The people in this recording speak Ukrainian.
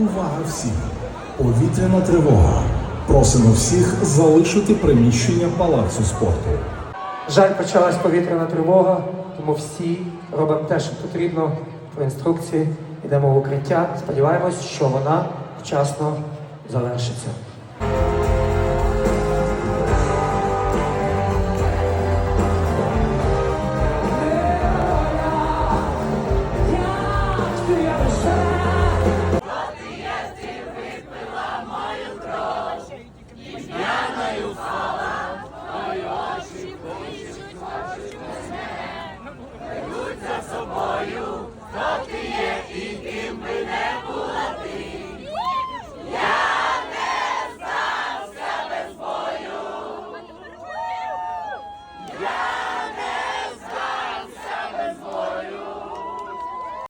Увага всім! Повітряна тривога. Просимо всіх залишити приміщення палацу спорту. Жаль, почалась повітряна тривога, тому всі робимо те, що потрібно. По інструкції йдемо в укриття. Сподіваємось, що вона вчасно завершиться. Yeah.